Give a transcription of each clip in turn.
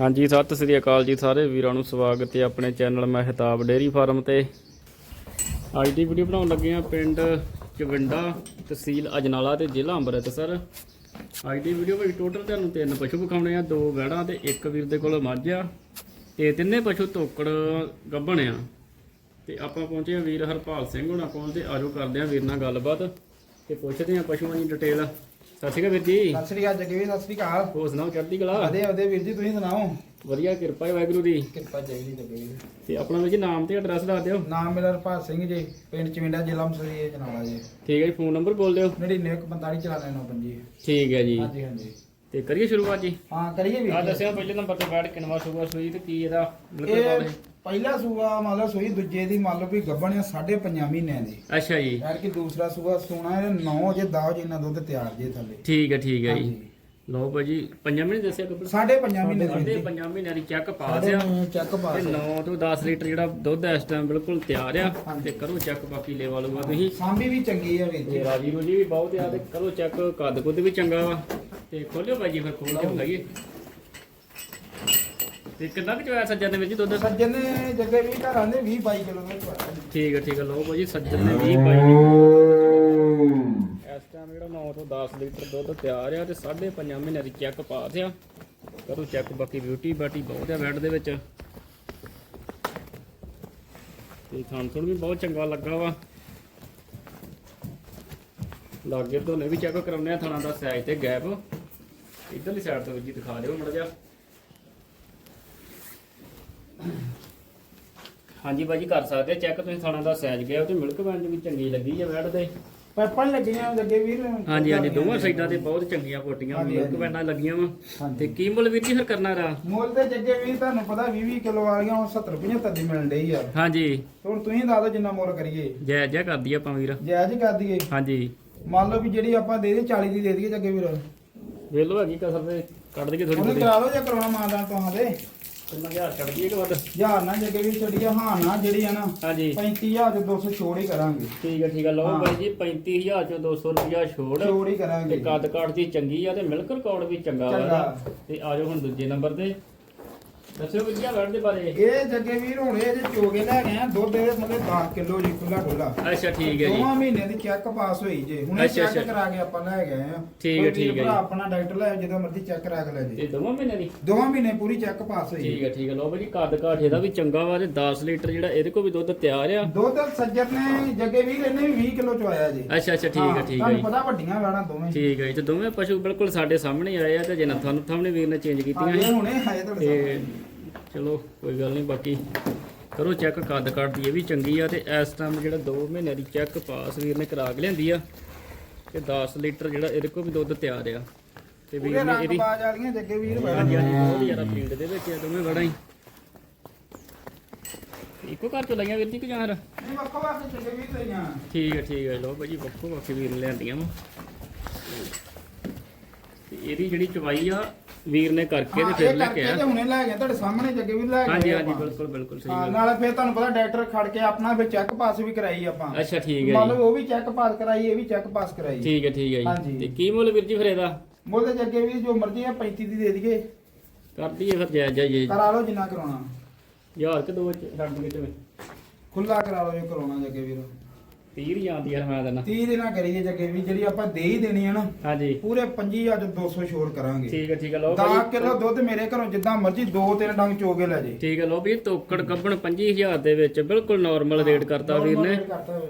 ਹਾਂਜੀ, ਸਤਿ ਸ੍ਰੀ ਅਕਾਲ ਜੀ ਸਾਰੇ ਵੀਰਾਂ ਨੂੰ ਸਵਾਗਤ ਹੈ ਆਪਣੇ ਚੈਨਲ ਮਹਿਤਾਬ ਡੇਰੀ ਫਾਰਮ ਤੇ। ਅੱਜ ਦੀ ਵੀਡੀਓ ਬਣਾਉਣ ਲੱਗੇ ਆ ਪਿੰਡ ਚਵਿੰਡਾ ਤਹਿਸੀਲ ਅਜਨਾਲਾ ਤੇ ਜ਼ਿਲ੍ਹਾ ਅੰਮ੍ਰਿਤਸਰ। ਅੱਜ ਦੀ ਵੀਡੀਓ ਵਿੱਚ ਟੋਟਲ ਤੁਹਾਨੂੰ ਤਿੰਨ ਪਸ਼ੂ ਵਿਖਾਉਣੇ ਆ, ਦੋ ਵੈੜਾਂ ਤੇ ਇੱਕ ਵੀਰ ਦੇ ਕੋਲ ਮੱਝ ਆ। ਤੇ ਤਿੰਨੇ ਪਸ਼ੂ ਤੋਕੜ ਗੱਭਣ ਆ। ਤੇ ਆਪਾਂ ਪਹੁੰਚੇ ਆ ਵੀਰ ਹਰਪਾਲ ਸਿੰਘ ਹੁਣਾਂ ਕੋਲ ਤੇ ਆਜੋ ਕਰਦੇ ਆ ਵੀਰ ਨਾਲ ਗੱਲਬਾਤ ਤੇ ਪੁੱਛਦੇ ਆ ਪਸ਼ੂਆਂ ਦੀ ਡਿਟੇਲ ਸਤਿ ਸ਼੍ਰੀ ਅਕਾਲ ਵੀਰ ਜੀ। ਸਤਿ ਸ੍ਰੀ ਅਕਾਲ ਜੱਗੇ ਵੀ ਸਤਿ ਸ੍ਰੀ ਅਕਾਲ। ਹੋਰ ਸੁਣਾਓ ਚੜ੍ਹਦੀ ਕਲਾ? ਆਦੇ ਆਦੇ ਵੀਰ ਜੀ ਤੁਸੀਂ ਸੁਣਾਓ? ਵਧੀਆ ਕਿਰਪਾ ਹੈ ਵਾਹਿਗੁਰੂ ਦੀ। ਕਿਰਪਾ ਚਾਹੀਦੀ ਜੱਗੇ ਵੀ ਤੇ ਆਪਣਾ ਵੀਰ ਜੀ ਨਾਮ ਤੇ ਐਡਰੈਸ ਦੱਸ ਦਿਓ। ਨਾਮ ਮੇਰਾ ਰਪਾਲ ਸਿੰਘ ਜੀ ਪਿੰਡ ਚਵਿੰਡਾ ਜ਼ਿਲ੍ਹਾ ਮਸਰੀ ਜਨਾਲਾ ਜੀ। ਠੀਕ ਹੈ ਜੀ ਫੋਨ ਨੰਬਰ ਬੋਲ ਦਿਓ। 9945 ਚਲਾਣੇ ਨੋ ਪੰਜੀ। ਠੀਕ ਹੈ ਜੀ। ਹਾਂਜੀ ਹਾਂਜੀ। ਤੇ ਕਰੀਏ ਸ਼ੁਰੂਆਤ ਜੀ? ਹਾਂ ਕਰੀਏ ਆ ਵੀਰ ਜੀ। ਦੱਸਿਆ ਪਹਿਲੇ ਨੰਬਰ ਤੇ ਬੈਠ ਕਿਨਵਾ ਸੂਆ ਸੂਈ ਤੇ ਕੀ ਇਹਦਾ ਬਿਲਕੁਲ ਇਹ ਪਹਿਲਾ ਸੂਆ ਮੰਨ ਲਓ ਸੂਈ ਦੂਜੇ ਦੀ ਮੰਨ ਲਓ ਵੀ ਗੱਭਣ ਆ ਸਾਢੇ ਪੰਜਾਂ ਮਹੀਨਿਆਂ ਦੀ। ਅੱਛਾ ਜੀ। ਯਾਰ ਕਿ ਦੂਸਰਾ ਸੂਆ ਸੋਣਾ ਇਹ 9 ਜੇ 10 ਜੇ ਇਹਨਾਂ ਦੁੱਧ ਤਿਆਰ ਜੇ ਥੱਲੇ। ਠੀਕ ਹੈ ਠੀਕ ਹੈ ਜੀ। ਹਾਂਜੀ। ਲਓ ਭਾਜੀ ਪੰਜਾਂ ਮਹੀਨੇ ਦੱਸਿਆ ਕੱਪੜਾ ਸਾਢੇ ਪੰਜਾਂ ਮਹੀਨੇ ਸਾਡੇ ਦੀ ਪੰਜਾਂ ਮਹੀਨਿਆਂ ਦੀ ਚੈੱਕ ਪਾਸ ਆ ਚੱਕ ਪਾਸ ਤੇ 9 ਤੋਂ 10 ਲੀਟਰ ਜਿਹੜਾ ਦੁੱਧ ਇਸ ਟਾਈਮ ਬਿਲਕੁਲ ਤਿਆਰ ਆ। ਤੇ ਕਰੋ ਚੈੱਕ ਬਾਕੀ ਲੈਵਾ ਲੂਗਾ ਤੁਸੀਂ। ਸਾਂਭੀ ਵੀ ਚੰਗੀ ਆ ਵੀਰ ਜੀ ਤੇ ਰਾਜੀ ਰੂਜੀ ਵੀ ਬਹੁਤ ਆ ਤੇ ਕਰੋ ਚੈੱਕ ਕੱਦ ਕੁੱਦ ਵੀ ਚੰਗਾ ਵਾ। ਤੇ ਖੋਲਿਓ ਭਾਜੀ ਫਿਰ ਖੋਲ ਕੇ ਵਿਖਾਈਏ। ਤੇ ਕਿੰਨਾ ਕੁ ਚੋਇਆ ਸੱਜਣ ਦੇ ਵਿੱਚ ਦੁੱਧ? ਸੱਜਣ ਨੇ ਜੱਗੇ ਵੀ ਘਰਾਂ ਦੇ 20 22 ਕਿਲੋ ਦਾ ਠੀਕ ਹੈ ਠੀਕ ਹੈ ਲਓ ਭਾਜੀ ਸੱਜਣ ਨੇ 20 ਪਾਈ ਇਸ ਟਾਈਮ ਜਿਹੜਾ 9 ਤੋਂ 10 ਲੀਟਰ ਦੁੱਧ ਤਿਆਰ ਆ ਤੇ 5.5 ਮਹੀਨੇ ਦੀ ਚੈੱਕ ਪਾਸ ਆ। ਕਰੋ ਚੈੱਕ ਬਾਕੀ ਬਿਊਟੀ ਬਾਟੀ ਬਹੁਤ ਆ ਬੈੱਡ ਦੇ ਵਿੱਚ। ਤੇ ਥਣ ਥਣ ਵੀ ਬਹੁਤ ਚੰਗਾ ਲੱਗਾ ਵਾ। ਲਾਗੇ ਤੋਂ ਨੇ ਵੀ ਚੈੱਕ ਕਰਾਉਂਦੇ ਆ ਥਣਾ ਦਾ ਸਾਈਜ਼ ਤੇ ਗੈਪ। ਇਧਰਲੀ ਸਾਈਡ ਤੋਂ ਵੀ ਦਿਖਾ ਦਿਓ ਮੜ ਜਾ ਹਾਂਜੀ ਬਾਜੀ ਕਰ ਸਕਦੇ ਚੈੱਕ ਤੁਸੀਂ ਥਾਣਾ ਦਾ ਸਾਈਜ਼ ਗਿਆ ਤੇ ਮਿਲਕ ਬੈਂਡ ਵੀ ਚੰਗੀ ਲੱਗੀ ਆ ਬੈਡ ਤੇ। ਪੈਪਾਂ ਲੱਗੀਆਂ ਜੱਗੇ ਵੀਰ। ਹਾਂਜੀ ਹਾਂਜੀ ਦੋਵਾਂ ਸਾਈਡਾਂ ਤੇ ਬਹੁਤ ਚੰਗੀਆਂ ਕੋਟੀਆਂ ਮਿਲਕ। ਬੈਂਡਾਂ ਲੱਗੀਆਂ ਵਾ। ਤੇ ਕੀ ਮੁੱਲ ਵੀਰ ਜੀ ਫਿਰ ਕਰਨਾ ਰਾ ਮੁੱਲ ਤੇ ਜੱਗੇ ਵੀਰ ਤੁਹਾਨੂੰ ਪਤਾ 20 20 ਕਿਲੋ ਵਾਲੀਆਂ ਹੁਣ 70 75 ਦੀ ਮਿਲਣ ਡਈ ਆ। ਹਾਂਜੀ। ਹੁਣ ਤੁਸੀਂ ਦੱਸ ਦਿਓ ਜਿੰਨਾ ਮੁੱਲ ਕਰੀਏ। ਜੈ ਜੈ ਕਰਦੀ ਆਪਾਂ ਵੀਰ। ਜਾਇਜ਼ ਹੀ ਕਰ ਦਈਏ। ਹਾਂਜੀ। ਮੰਨ ਲਓ ਵੀ ਜਿਹੜੀ ਆਪਾਂ ਦੇ ਦੇ 40 ਦੀ ਦੇ ਦਈਏ ਜੱਗੇ ਵੀਰ। ਵੇਲੋ ਹੈਗੀ ਕਸਰ ਤੇ ਕੱਢ ਦਈਏ ਥੋੜੀ ਥੋੜੀ ਕਰਾ ਲਓ ਜੇ ਕਰਾਉਣਾ ਮਾਨਦਾਨ ਤੋਂ ਦੇ ਕਿੰਨਾ ਹਜ਼ਾਰ ਕੱਢ ਦਈਏ ਕਿ ਵੱਧ? ਹਜ਼ਾਰ ਨਾ ਜੱਗੇ ਵੀਰ ਛੱਡੀ ਆ ਹਾਂ ਨਾ ਜਿਹੜੀ ਆ ਨਾ ਹਾਂਜੀ। 35000 ਤੇ 200 ਛੋੜ ਹੀ ਕਰਾਂਗੇ। ਠੀਕ ਹੈ ਠੀਕ ਹੈ ਲਓ। ਬਾਈ ਜੀ 35000 ਚੋਂ 200 ਰੁਪਿਆ ਛੋੜ। ਛੋੜ ਹੀ ਤੇ ਕਰਾਂਗੇ। ਕੱਦ ਕਾਠ ਦੀ ਚੰਗੀ ਆ ਤੇ ਮਿਲਕ ਰਿਕਾਰਡ ਵੀ ਚੰਗਾ ਵਾ ਚੰਗਾ। ਇਹਦਾ। ਤੇ ਆਜੋ ਹੁਣ ਦੂਜੇ ਨੰਬਰ ਤੇ। ਦੱਸਿਓ ਵੀਰ ਜੀ ਬੈਡ ਦੇ ਬਾਰੇ? ਇਹ ਜੱਗੇ ਵੀਰ ਹੁਣ ਇਹ ਜੇ ਚੋਗੇ ਲੈ ਗਏ ਆ ਦੁੱਧ ਦੇ ਮਤਲਬ 10 ਕਿਲੋ ਜੀ ਖੁੱਲਾ ਖੁੱਲਾ ਅੱਛਾ ਠੀਕ ਹੈ ਜੀ। ਦੋਵਾਂ ਮਹੀਨੇ ਦੀ ਚੈੱਕ ਪਾਸ ਹੋਈ ਜੇ। ਹੁਣੇ ਅੱਛਾ, ਚੈੱਕ ਅੱਛਾ। ਕਰਾ ਕੇ ਆਪਾਂ ਲੈ ਗਏ ਆ। ਠੀਕ ਹੈ, ਕੋਈ ਠੀਕ ਵੀਰ ਹੈ ਭਰਾ ਜੀ। ਆਪਣਾ ਡਾਕਟਰ ਲੈ ਜਦੋਂ ਮਰਜ਼ੀ ਚੈੱਕ ਕਰਾ ਕੇ ਲੈ ਜੇ ਤੇ ਦੋਵਾਂ ਮਹੀਨੇ ਦੀ? ਦੋਵਾਂ ਮਹੀਨੇ ਪੂਰੀ ਚੈੱਕ ਪਾਸ ਹੋਈ ਠੀਕ ਹੈ ਠੀਕ ਹੈ। ਲਓ ਭਾਜੀ ਕੱਦ ਕਾਠ ਇਹਦਾ ਵੀ ਚੰਗਾ ਵਾ ਤੇ 10 ਲੀਟਰ ਜਿਹੜਾ ਇਹਦੇ ਕੋਲ ਵੀ ਦੁੱਧ ਤਿਆਰ ਆ। ਦੁੱਧ ਸੱਜਰ ਨੇ ਜੱਗੇ ਵੀਰ ਇਹਨੇ ਵੀ 20 ਕਿਲੋ ਚਵਾਇਆ ਜੀ। ਅੱਛਾ ਅੱਛਾ ਠੀਕ ਹੈ ਹਾਂ, ਠੀਕ ਹੈ ਤੁਹਾਨੂੰ ਜੀ। ਪਤਾ ਵੱਡੀਆਂ ਵਾੜਾਂ ਦੋਵੇਂ। ਠੀਕ ਹੈ ਜੀ ਤੇ ਦੋਵੇਂ ਪਸ਼ੂ ਬਿਲਕੁਲ ਸਾਡੇ ਸਾਹਮਣੇ ਆਏ ਆ ਤੇ ਜੇ ਨੱਥਾਂ ਨੂੰ ਸਾਹਮਣੇ ਵੀਰ ਨੇ ਚੇਂਜ ਕੀਤੀਆਂ ਸੀ ਹੁਣੇ ਹਾਏ ਤੁਹਾਡੇ ਤੇ ਸਾਹਮਣੇ। ਚਲੋ ਕੋਈ ਗੱਲ ਨਹੀਂ ਬਾਕੀ ਕਰੋ ਚੈੱਕ ਕੱਦ ਕਾਠ ਦੀ ਇਹ ਵੀ ਚੰਗੀ ਆ ਤੇ ਇਸ ਟਾਈਮ ਜਿਹੜਾ 2 ਮਹੀਨੇ ਦੀ ਚੈੱਕ ਪਾਸ ਵੀਰ ਨੇ ਕਰਾ ਕੇ ਲਿਆਂਦੀ ਆ ਤੇ 10 ਲੀਟਰ ਜਿਹੜਾ ਇਹਦੇ ਕੋਲ ਵੀ ਦੁੱਧ ਤਿਆਰ ਆ ਤੇ ਵੀਰ ਨੇ ਇਹਦੀ ਬਾਜ ਵਾਲੀਆਂ ਜੱਗੇ ਵੀਰ ਬੜਾ ਬਹੁਤ ਜ਼ਿਆਦਾ ਫੀਲਡ ਦੇ ਵਿੱਚ ਆ ਦੋਵੇਂ ਵੜਾ ਹੀ। ਇੱਕੋ ਘਰ ਚੋਂ ਲਈਆਂ ਵੀਰ ਜੀ ਕਿ ਜਾਂ ਫਿਰ? ਨਹੀਂ ਵੱਖੋ ਵੱਖ ਜੱਗੇ ਵੀਰ ਲਈਆਂ ਠੀਕ ਹੈ ਠੀਕ ਹੈ ਲੋ ਭਾਜੀ ਵੱਖੋ ਵੱਖ ਵੀਰ ਨੇ ਲਿਆਂਦੀਆਂ ਵਾ। ਤੇ ਇਹਦੀ ਜਿਹੜੀ ਚਵਾਈ ਆ ਵੀਰ ਨੇ ਕਰਕੇ ਤੇ ਫਿਰ ਲੈ ਕੇ ਤੇ ਆ ਹੁਣੇ ਲੈ ਗਏ ਤੁਹਾਡੇ ਸਾਹਮਣੇ ਜੱਗੇ ਵੀਰ ਲੈ ਗਏ ਹਾਂਜੀ ਹਾਂਜੀ। ਬਿਲਕੁਲ ਬਿਲਕੁਲ ਸਹੀ ਹਾਂ ਗੱਲ। ਨਾਲੇ ਫਿਰ ਤੁਹਾਨੂੰ ਪਤਾ ਡਾਕਟਰ ਖੜ ਕੇ ਆਪਣਾ ਫਿਰ ਚੈੱਕ ਪਾਸ ਵੀ ਕਰਾਈ ਆਪਾਂ। ਅੱਛਾ ਠੀਕ ਹੈ ਮੰਨ ਲਓ ਉਹ ਵੀ ਚੈੱਕ ਪਾਸ ਕਰਾਈ ਇਹ ਵੀ ਚੈੱਕ ਪਾਸ ਕਰਾਈ। ਠੀਕ ਹੈ ਠੀਕ ਹੈ ਜੀ। ਤੇ ਕੀ ਮੁੱਲ ਵੀਰ ਜੀ ਫਿਰ ਇਹਦਾ? ਮੁੱਲ ਤੇ ਜੱਗੇ ਵੀਰ ਜੋ ਮਰਜ਼ੀ ਆ 35 ਦੀ ਦੇ ਦਈਏ। ਕਰ ਦਈਏ ਫਿਰ ਜਾਇਜ਼ ਜਾਈਏ ਕਰਾ ਲਓ ਜਿੰਨਾ ਕਰਾਉਣਾ। ਯਾਰ ਕਿ ਦੋ ਚ? ਦਈਏ ਤੇ ਖੁੱਲਾ ਕਰਾ ਲਓ ਜੇ ਕਰਾਉਣਾ ਜੱਗੇ ਵੀਰ। 30 ਜਾਂਦੀ ਯਾਰ ਮੈਂ ਦੇਣਾ। 30 ਦੇ ਨਾਲ ਕਰੀਏ ਜੱਗੇ ਵੀਰ ਜਿਹੜੀ ਆਪਾਂ ਦੇ ਹੀ ਦੇਣੀ ਆ ਨਾ ਹਾਂਜੀ। ਪੂਰੇ 25000 ਚ 200 ਛੋੜ ਕਰਾਂਗੇ। ਠੀਕ ਹੈ ਠੀਕ ਹੈ ਲੋ 10 ਭਾਜੀ ਕਿਲੋ ਦੁੱਧ ਮੇਰੇ ਘਰੋਂ ਜਿੱਦਾਂ ਮਰਜ਼ੀ ਦੋ ਤਿੰਨ ਡੰਗ ਚੋਗੇ ਲੈ ਜੇ। ਠੀਕ ਹੈ ਲੋ ਵੀ ਤੋਕੜ ਕੱਢਣ 25000 ਦੇ ਵਿੱਚ ਬਿਲਕੁਲ ਨਾਰਮਲ ਰੇਟ ਕਰਤਾ ਵੀਰ ਨੇ।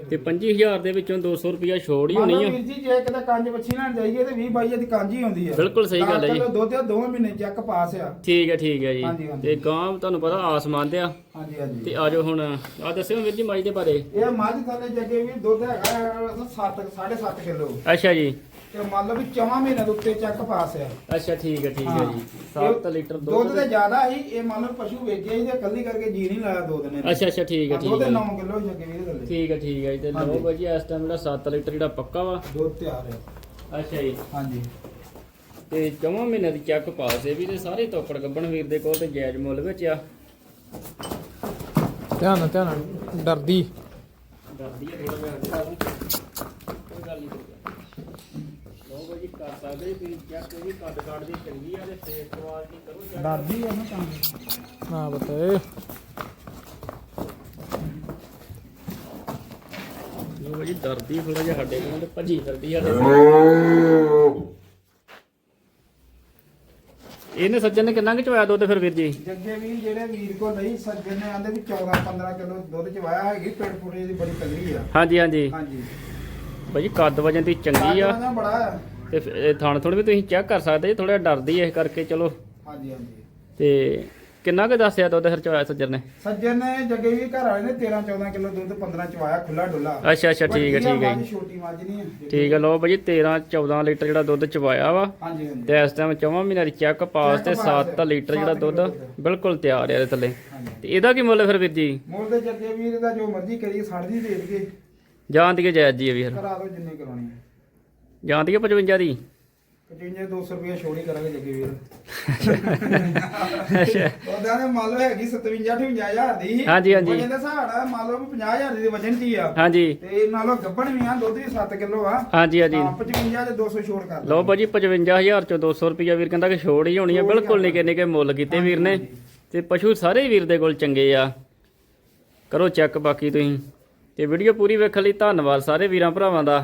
ਤੇ 25000 ਦੇ ਵਿੱਚੋਂ 200 ਰੁਪਿਆ ਛੋੜ ਹੀ ਹੋਣੀ ਆ। ਵੀਰ ਜੀ ਜੇ ਕਿਤੇ ਕੰਜ ਬੱਚੀ ਲੈਣ ਜਾਈਏ ਤੇ 20 22 ਦੀ ਕੰਜ ਹੀ ਹੁੰਦੀ ਆ। ਬਿਲਕੁਲ ਸਹੀ ਗੱਲ ਹੈ ਜੀ। ਦੁੱਧ ਆ ਦੋਵੇਂ ਮਹੀਨੇ ਚੈੱਕ ਪਾਸ ਆ। ਠੀਕ ਹੈ ਠੀਕ ਹੈ ਜੀ। ਤੇ ਗਾਂ ਤੁਹਾਨੂੰ ਪਤਾ ਆਸਮਾਨ ਤੇ ਆ। ਹਾਂਜੀ ਹਾਂਜੀ। ਤੇ ਆਜੋ ਹੁਣ ਆ ਦੱਸਿਓ ਵੀਰ ਜੀ ਮਾਈ ਦੇ ਬਾਰੇ। ਇਹ ਮੱਝ ਥੱਲੇ ਜੱਗੇ ਵੀ ਦੁੱਧ ਹੈਗਾ 7 7.5 ਕਿਲੋ। ਅੱਛਾ ਜੀ। ਤੇ ਮੰਨ ਲਓ ਵੀ ਚੌਵਾਂ ਮਹੀਨੇ ਦੇ ਉੱਤੇ ਚੱਕ ਪਾਸ ਆ। ਅੱਛਾ ਠੀਕ ਹੈ ਠੀਕ ਹੈ। ਜੀ। 7 ਲੀਟਰ ਦੁੱਧ ਦੁੱਧ ਤੇ ਜ਼ਿਆਦਾ ਹੀ ਇਹ ਮੰਨ ਲਓ ਪਸ਼ੂ ਵੇਚਿਆ ਸੀ ਤੇ ਕੱਲੀ ਕਰਕੇ ਜੀ ਨਹੀਂ ਲਾਇਆ ਦੋ ਦਿਨੇ ਅੱਛਾ ਅੱਛਾ ਠੀਕ ਹੈ ਠੀਕ ਦੁੱਧ ਹੈ 9 ਕਿਲੋ ਜੱਗੇ ਵੀ ਥੱਲੇ। ਠੀਕ ਹੈ ਠੀਕ ਹੈ ਜੀ ਤੇ ਲੋ। ਭਾਜੀ ਇਸ ਟਾਈਮ ਜਿਹੜਾ 7 ਲੀਟਰ ਜਿਹੜਾ ਪੱਕਾ ਵਾ। ਦੁੱਧ ਤਿਆਰ ਹੈ ਅੱਛਾ ਜੀ। ਹਾਂਜੀ। ਤੇ ਜਮਾ ਮਹੀਨੇ ਦੀ ਚੱਕ ਪਾਸ ਇਹ ਵੀ ਤੇ ਸਾਰੇ ਤੋਕੜ ਗੱਬਣ ਵੀਰ ਦੇ ਕੋਲ ਤੇ ਜਾਇਜ਼ ਮੁੱਲ ਵਿੱਚ ਆ। ਧਿਆਨ ਨਾਲ ਧਿਆਨ ਨਾਲ ਡਰਦੀ। ਡਰਦੀ ਹੈ ਥੋੜਾ ਜਿਹਾ ਕੋਈ ਗੱਲ ਨਹੀਂ ਲੋ ਭਾਜੀ ਕਰ ਸਕਦੇ ਵੀ ਚੈੱਕ ਵੀ ਕੱਦ ਕੱਦ ਦੀ ਚੰਗੀ ਆ ਤੇ ਫੇਸ ਕੁਆਲਿਟੀ ਕਰੋ check। ਡਰਦੀ ਆ ਨਾ ਤਾਂ। ਬਤੇ ਲੋ ਜੀ ਦਰਦੀ ਥੋੜਾ ਜਿਹਾ ਸਾਡੇ ਕੋਲ ਤੇ ਭੱਜੀ ਫਿਰਦੀ ਆ। ਤੇ ਇਹਨੇ ਸੱਜਣ ਨੇ ਕਿੰਨਾ ਕੁ ਚਵਾਇਆ ਦੁੱਧ ਫਿਰ ਵੀਰ ਜੀ? ਜੱਗੇ ਵੀ ਜਿਹੜੇ ਵੀਰ ਕੋ ਨਹੀਂ ਸੱਜਣ ਨੇ ਆਂਦੇ ਵੀ 14 15 ਕਿਲੋ ਦੁੱਧ ਚ ਵਾਇਆ ਹੈਗੀ ਪਿੰਡ ਪੁੜੇ ਦੀ ਬੜੀ ਤਗੜੀ ਆ। ਹਾਂਜੀ ਹਾਂਜੀ। ਹਾਂਜੀ। ਭਾਜੀ ਕੱਦ ਵਜਨ ਦੀ ਚੰਗੀ ਆ। ਬੜਾ। ਤੇ ਥਣ ਥੋੜੀ ਵੀ ਤੁਸੀਂ ਚੈੱਕ ਕਰ ਸਕਦੇ ਥੋੜਾ ਡਰਦੀ ਐ ਇਸ ਕਰਕੇ ਚਲੋ। ਹਾਂਜੀ ਹਾਂਜੀ। ਤੇ ਕਿੰਨਾ ਕੁ ਦੱਸਿਆ ਦੁੱਧ ਫਿਰ ਚਵਾਇਆ ਸੱਜਣ ਨੇ? ਸੱਜਣ ਨੇ ਜੱਗੇ ਵੀ ਘਰ ਵਾਲੇ ਨੇ 13 14 ਕਿਲੋ ਦੁੱਧ 15 ਚ ਵਾਇਆ ਖੁੱਲਾ ਡੁੱਲਾ। ਅੱਛਾ ਅੱਛਾ ਠੀਕ ਹੈ ਠੀਕ ਹੈ ਜੀ। ਛੋਟੀ ਮੱਝ ਨਹੀਂ ਹੈ। ਠੀਕ ਹੈ ਲੋ ਭਾਜੀ 13 14 ਲੀਟਰ ਜਿਹੜਾ ਦੁੱਧ ਚਵਾਇਆ ਵਾ। ਹਾਂਜੀ ਹਾਂਜੀ। ਤੇ ਇਸ ਟਾਈਮ ਚੌਵਾਂ ਮਹੀਨਿਆਂ ਦੀ ਚੈੱਕ ਪਾਸ ਤੇ Check pass 7 ਲੀਟਰ ਜਿਹੜਾ ਦੁੱਧ। ਬਿਲਕੁਲ ਤਿਆਰ ਹੈ ਇਹਦੇ ਥੱਲੇ। ਤੇ ਇਹਦਾ ਕੀ ਮੁੱਲ ਫਿਰ ਵੀਰ ਜੀ? ਮੁੱਲ ਦੇ ਜੱਗੇ ਵੀਰ ਦਾ ਜੋ ਮਰਜ਼ੀ ਕਰੀਏ ਸੜ ਦੀ ਦੇ ਦਈਏ। ਜਾਣ ਦੀ ਜਾਇਜ਼ ਜੀ ਹੈ ਵੀਰ? ਕਰਾ ਦਿਓ ਜਿੰਨੇ ਕਰਾਉਣੀ ਹੈ। ਜਾਣ ਦੀ 55 ਦੀ? 55 200 ਰੁਪਏ ਛੋੜੀ ਕਰਾਂਗੇ ਜੱਗੇ ਵੀਰ। ਅੱਛਾ। ਉਹਦਾ ਨੇ ਮੰਨ ਲਓ ਹੈਗੀ 57 58000 ਦੀ। ਸੀ। ਹਾਂਜੀ, ਹਾਂਜੀ। ਵਜਨ ਦਾ ਹਿਸਾਬ ਨਾਲ ਮੰਨ ਲਓ ਵੀ 50000 ਦੀ ਵਜਨ ਦੀ ਆ। ਹਾਂਜੀ। ਤੇ ਨਾਲੋਂ ਗੱਬਣ ਵੀ ਆ ਦੁੱਧ ਵੀ 7 ਕਿਲੋ ਆ। ਹਾਂਜੀ ਹਾਂਜੀ। ਹਾਂ, 55 ਤੇ 200 ਛੋੜ ਕਰ ਲਓ ਭਾਜੀ 55000 ਚੋਂ 200 ਰੁਪਿਆ ਵੀਰ ਕਹਿੰਦਾ ਕਿ ਛੋੜ ਹੀ ਹੋਣੀ ਹੀ ਬਿਲਕੁਲ। ਨਿੱਕੇ ਨਿੱਕੇ ਮੁੱਲ ਕੀਤੇ ਵੀਰ ਨੇ। ਤੇ ਪਸ਼ੂ ਸਾਰੇ ਹੀ ਵੀਰ ਦੇ ਕੋਲ ਚੰਗੇ ਆ। ਕਰੋ ਚੈੱਕ ਬਾਕੀ ਤੁਸੀਂ। ਤੇ ਵੀਡੀਓ ਪੂਰੀ ਵੇਖਣ ਲਈ ਧੰਨਵਾਦ ਸਾਰੇ ਵੀਰਾਂ ਭਰਾਵਾਂ ਦਾ।